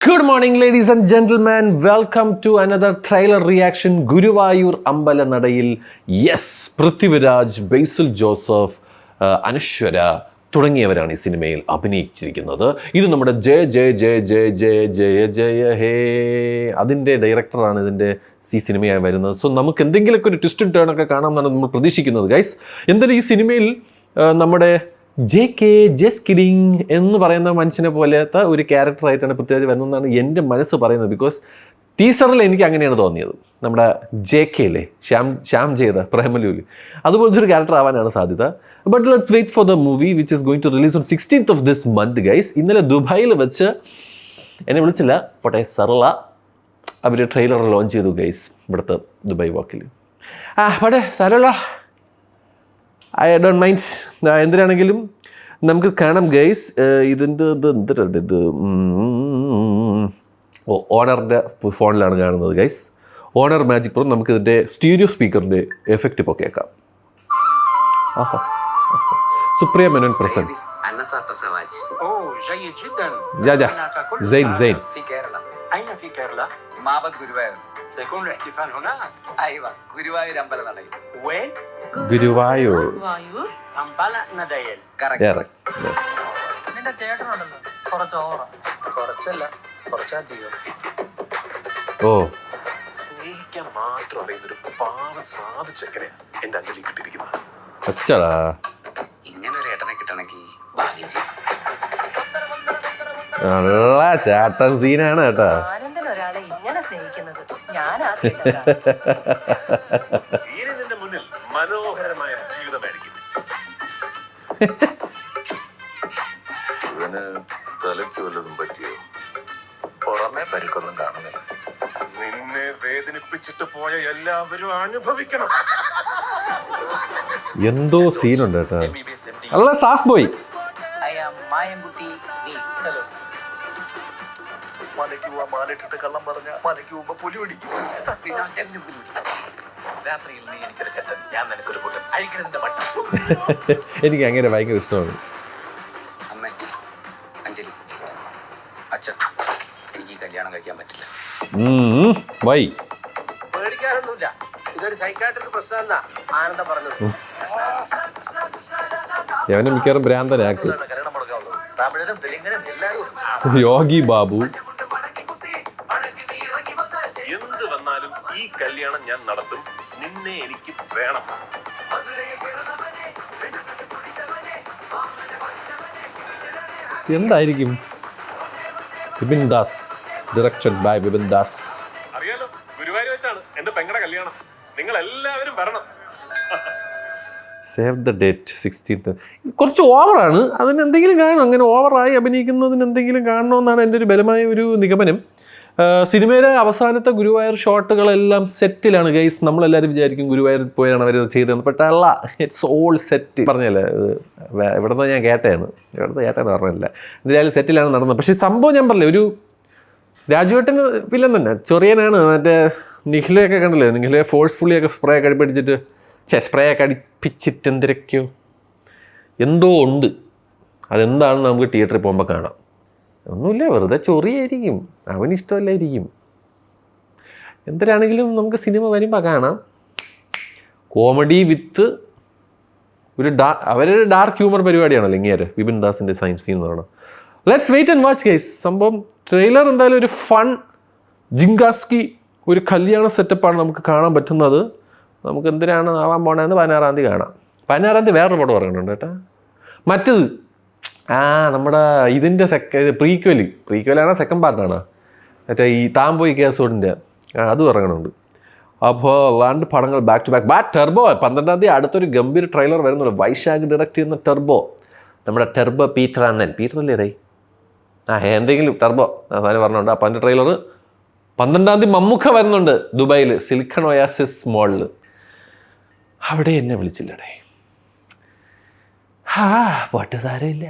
Good morning ladies and gentleman welcome to another trailer reaction Guruvayur അമ്പലനടയിൽ. Yes Prithviraj Basil Joseph Anaswara തുടങ്ങിയവരാണ് ഈ സിനിമയിൽ അഭിനയിച്ചിരിക്കുന്നത്. ഇത് നമ്മുടെ ജയ ജയ ജയ ജയ ജയ ജയ ജയ ഹേ. അതിന്റെ ഡയറക്ടറാണ് ഇതിന്റെ ഈ സിനിമയായി വരുന്നത്. സോ നമുക്ക് എന്തെങ്കിലുമൊക്കെ ഒരു ട്വിസ്റ്റ് ടേണൊക്കെ കാണാമെന്നാണ് നമ്മൾ പ്രതീക്ഷിക്കുന്നത് ഗൈസ് എന്തായാലും ഈ സിനിമയിൽ നമ്മുടെ ജെ കെ ജസ് കിഡിങ് എന്ന് പറയുന്ന മനുഷ്യനെ പോലത്തെ ഒരു ക്യാരക്ടറായിട്ടാണ് പൃഥ്വിരാജ് വരുന്നതെന്നാണ് എന്റെ മനസ്സ് പറയുന്നത്. ബിക്കോസ് ടീസറിൽ എനിക്ക് അങ്ങനെയാണ് തോന്നിയത്. നമ്മുടെ ജെ കെ അല്ലേ ശ്യാം ശ്യാം ചെയ്ത പ്രേമലൂൽ. അതുപോലത്തെ ഒരു ക്യാരക്ടർ ആവാനാണ് സാധ്യത. But let's wait for the movie which is going to release on sixteenth of this month guys ഇന്നലെ ദുബായിൽ വെച്ച് എന്നെ വിളിച്ചില്ല. പോട്ടെ സർള അവർ ട്രെയിലർ ലോഞ്ച് ചെയ്തു ഗൈസ് ഇവിടുത്തെ ദുബായ് വാക്കിൽ ആ പോട്ടെ സരള ഐ ഡോണ്ട് മൈൻഡ് എന്തിനാണെങ്കിലും നമുക്ക് കാണാം ഗൈസ് ഇതിന്റെ ഇത് എന്തിട്ടുണ്ട് ഇത്? ഓ ഓണറിന്റെ ഫോണിലാണ് കാണുന്നത് ഗൈസ് ഓണർ മാജിക് പ്രോ നമുക്ക് ഇതിന്റെ സ്റ്റീരിയോ സ്പീക്കറിന്റെ എഫക്റ്റ് ഇപ്പോൾ കേൾക്കാം. സുപ്രിയ മെനോൻ പ്രസൻസ് ജയ്ദ് ജയ്ദ് زواج اوه جيد جدا يا ده. هناك كل زين السعادة. زين. في كيرلا اين في كيرلا؟ معبد ഗുരുവായൂർ سيكون الاحتفال هناك أيوة ഗുരുവായൂർ അമ്പലം നടയിൽ وين؟ ഗുരുവായൂർ വായൂർ അമ്പല നടയിൽ കറക്റ്റ് നിന്റെ ചേട്ടനുണ്ടല്ലോ കുറച്ച് ഓവറ കുറച്ചല്ല കുറച്ചധികം ഓ സ്നേഹിക്കാൻ മാത്രം അറിയുന്ന ഒരു പാവം സാധു ചെക്കനെയാ എന്റെ അഞ്ജലി കിട്ടിയിരിക്കുന്നത് അച്ചടാ നല്ല ചാട്ടൻ സീനാണ് കേട്ടോ. മനോഹരമായ ഒരു ജീവിതമായിരിക്കും ഇവന് തലയ്ക്ക് വല്ലതും പറ്റിയോ? പുറമെ പരിക്കൊന്നും കാണുന്നില്ല. നിന്നെ വേദനിപ്പിച്ചിട്ട് പോയ എല്ലാവരും അനുഭവിക്കണം. എന്തോ സീനുണ്ട് കേട്ടോ. നല്ല സാഫ് ബോയ് ഐ ആം മായൻകുട്ടി വി മലയ്ക്ക് പോവാ മാലിട്ടിട്ട് കള്ളം പറഞ്ഞ മലയ്ക്ക് പോകുമ്പോ പുലി പിടിക്കും. രാത്രിയിൽ നീ എനിക്കൊരു കെട്ടൻ ഞാൻ നിനക്കൊരു കൂട്ടൻ അഴിക്കണതിന്റെ പട്ടം എനിക്ക് അങ്ങനെ ഭയങ്കര ഇഷ്ടമാണ്. അമ്മ അഞ്ജലി അച്ഛൻ എനിക്ക് കല്യാണം കഴിക്കാൻ പറ്റില്ല. വൈ. പേടിക്കാനൊന്നുമില്ല. ഇതൊരു സൈക്കാട്രിക് പ്രശ്നം ആനന്ദം പറഞ്ഞത്. അവനെ മിക്കവാറും ഭ്രാന്തനാക്ക്. തെലുങ്കനും എല്ലാവരും യോഗി ബാബു. എന്ത് വന്നാലും ഈ കല്യാണം ഞാൻ നടത്തും. നിന്നെ എനിക്ക് വേണം. എന്തായിരിക്കും? Vipin Das direction by Vipin Das. അറിയാലോ ഗുരുവായൂർ വെച്ചാണ് എന്റെ പെങ്ങടെ കല്യാണം. നിങ്ങൾ എല്ലാവരും വരണം. സേവ് ദ ഡേറ്റ് സിക്സ്റ്റീൻത്ത് കുറച്ച് ഓവറാണ് അതിന് എന്തെങ്കിലും കാണണം. അങ്ങനെ ഓവറായി അഭിനയിക്കുന്നതിന് എന്തെങ്കിലും കാണണമെന്നാണ് എന്റെ ഒരു ബലമായ ഒരു നിഗമനം. സിനിമയിലെ അവസാനത്തെ ഗുരുവായൂർ ഷോട്ടുകളെല്ലാം സെറ്റിലാണ് ഗൈസ് നമ്മളെല്ലാവരും വിചാരിക്കും ഗുരുവായൂർ പോയാണ് അവർ ചെയ്തതെന്ന്. പക്ഷേ അല്ല ഇറ്റ്സ് ഓൾ സെറ്റ് പറഞ്ഞല്ലേ ഇവിടെ നിന്ന് ഞാൻ കേട്ടതാണ് നിന്ന് കേട്ടതെന്ന് പറഞ്ഞില്ല. എന്തായാലും സെറ്റിലാണ് നടന്നത്. പക്ഷേ സംഭവം ഞാൻ പറഞ്ഞില്ലേ ഒരു രാജുവേട്ടന് വില്ലൻ തന്നെ. ചൊറിയനാണ്. മറ്റേ നിഖിലയൊക്കെ കണ്ടില്ലേ? നിഖിലെ ഫോഴ്സ്ഫുള്ളിയൊക്കെ സ്പ്രേ ഒക്കെ അടിപ്പിടിച്ചിട്ട് ചേ സ്പ്രേ ഒക്കെ അടിപ്പിച്ചിട്ട് എന്തോ ഉണ്ട്. അതെന്താണെന്ന് നമുക്ക് തിയേറ്ററിൽ പോകുമ്പോൾ കാണാം. ഒന്നുമില്ല വെറുതെ ചൊറിയായിരിക്കും. അവന് ഇഷ്ടമല്ലായിരിക്കും എന്തിനാണെങ്കിലും നമുക്ക് സിനിമ വരുമ്പോൾ കാണാം. കോമഡി വിത്ത് ഒരു ഡാ അവരൊരു ഡാർക്ക് ഹ്യൂമർ പരിപാടിയാണല്ലോ ഇങ്ങനെ വിപിൻ ദാസിന്റെ സയൻസ് എന്ന് പറയുന്നത്. Let's wait and watch case സംഭവം ട്രെയിലർ എന്തായാലും ഒരു ഫൺ ജിങ്കാസ്കി ഒരു കല്യാണ സെറ്റപ്പാണ് നമുക്ക് കാണാൻ പറ്റുന്നത്. നമുക്ക് എന്തിനാണ് ആവാൻ പോണതെന്ന് പതിനാറാം തീയതി കാണാം. പതിനാറാം തീയതി വേറൊരു പടം ഇറങ്ങുന്നുണ്ട് കേട്ടോ. മറ്റത്. ആ നമ്മുടെ ഇതിന്റെ സെക്ക പ്രീക്വൽ പ്രീക്വലാണോ സെക്കൻഡ് പാർട്ടാണ് മറ്റേ ഈ താമ്പോയി കേസോടിന്റെ അതും ഇറങ്ങണുണ്ട് അപ്പോൾ രണ്ട് പടങ്ങൾ back to back but Turbo പന്ത്രണ്ടാം തീയതി അടുത്തൊരു ഗംഭീര ട്രെയിലർ വരുന്നുണ്ട്. വൈശാഖ് ഡയറക്റ്റ് ചെയ്യുന്ന ടെർബോ. നമ്മുടെ ടെർബോ പീറ്റർ അണ്ണൻ. പീറ്റർ അല്ലേ ഇടയി ആ എന്തെങ്കിലും ടെർബോ. അതാണ് പറഞ്ഞുണ്ട് അപ്പോൾ അതിന്റെ ട്രെയിലർ പന്ത്രണ്ടാം തീയതി മമ്മൂക്ക വരുന്നുണ്ട് ദുബായിൽ സിലിക്കൺ ഒയാസിസ് മോളിൽ അവിടെ എന്നെ വിളിച്ചില്ലടേ. ആ പാട്ട് സാരമില്ല